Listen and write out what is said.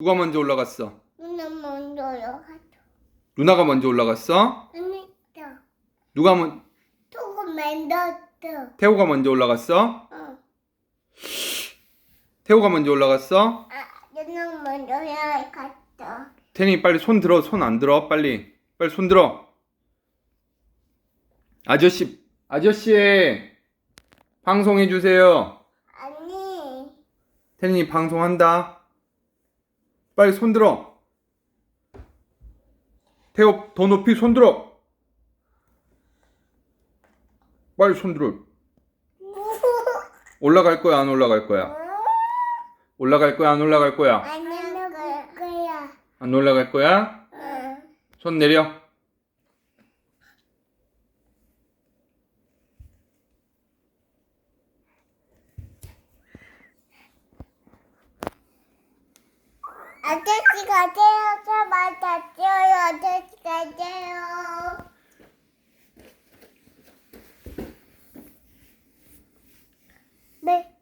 누가 먼저 올라갔어? 누나 먼저요. 누나가 먼저 올라갔어? 아니다. 누가 먼 조금 만들었어. 태호가 먼저 올라갔어? 어. 태호가 먼저 올라갔어? 아, 누나 먼저야 갔다. 태니 빨리 손 들어. 손 안 들어. 빨리. 빨리 손 들어. 아저씨, 아저씨. 방송해 주세요. 아니. 태니 방송한다. 빨리 손 들어. 태호 더 높이 손 들어. 빨리 손 들어. 올라갈 거야, 안 올라갈 거야? 올라갈 거야, 안 올라갈 거야? 안 올라갈 거야. 안 올라갈 거야? 응. 손 내려. 아저씨가 때려서 맞았어요. 아저씨가 때려. 네.